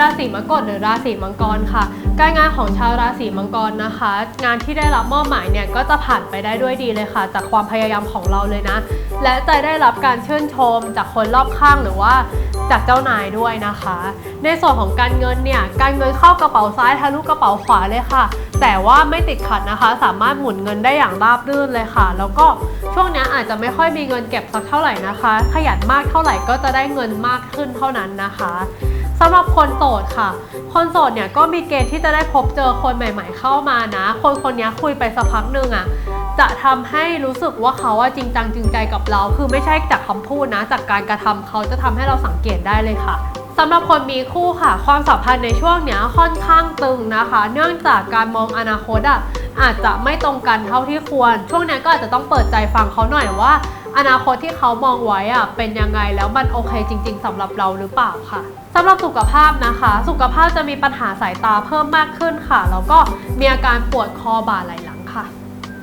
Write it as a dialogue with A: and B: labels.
A: ราศีมกฎหรือราศีมังกรค่ะ การงานของชาวราศีมังกรนะคะ งานที่ได้รับมอบหมายเนี่ยก็จะผ่านไปได้ด้วยดีเลยค่ะ จากความพยายามของเราเลยนะ และจะได้รับการชื่นชมจากคนรอบข้างหรือว่าจากเจ้านายด้วยนะคะ ในส่วนของการเงินเนี่ย การเงินเข้ากระเป๋าซ้ายทะลุกระเป๋าขวาเลยค่ะ แต่ว่าไม่ติดขัดนะคะ สามารถหมุนเงินได้อย่างราบรื่นเลยค่ะ แล้วก็ ช่วงนี้อาจจะไม่ค่อยมีเงินเก็บสักเท่าไหร่นะคะ ขยันมากเท่าไหร่ก็จะได้เงินมากขึ้นเท่านั้นนะคะสำหรับคนโสดค่ะ คนโสดเนี่ยก็มีเกณฑ์ที่จะได้พบเจอคนใหม่ ๆ เข้ามานะ คนคนนี้คุยไปสักพักหนึ่งอะจะทำให้รู้สึกว่าเขาว่าจริงจังจริงใจกับเรา คือไม่ใช่จากคำพูดนะ จากการกระทำเขาจะทำให้เราสังเกตได้เลยค่ะสำหรับคนมีคู่ค่ะ ความสัมพันธ์ในช่วงเนี้ยค่อนข้างตึงนะคะ เนื่องจากการมองอนาคตอะ อาจจะไม่ตรงกันเท่าที่ควร ช่วงนี้ก็อาจจะต้องเปิดใจฟังเขาหน่อยว่า อนาคตที่เขามองไว้อะเป็นยังไงแล้วมันโอเคจริง ๆสำหรับเราหรือเปล่าค่ะสำหรับสุขภาพนะคะ สุขภาพจะมีปัญหาสายตาเพิ่มมากขึ้นค่ะแล้วก็มีอาการปวดคอบ่าไหล่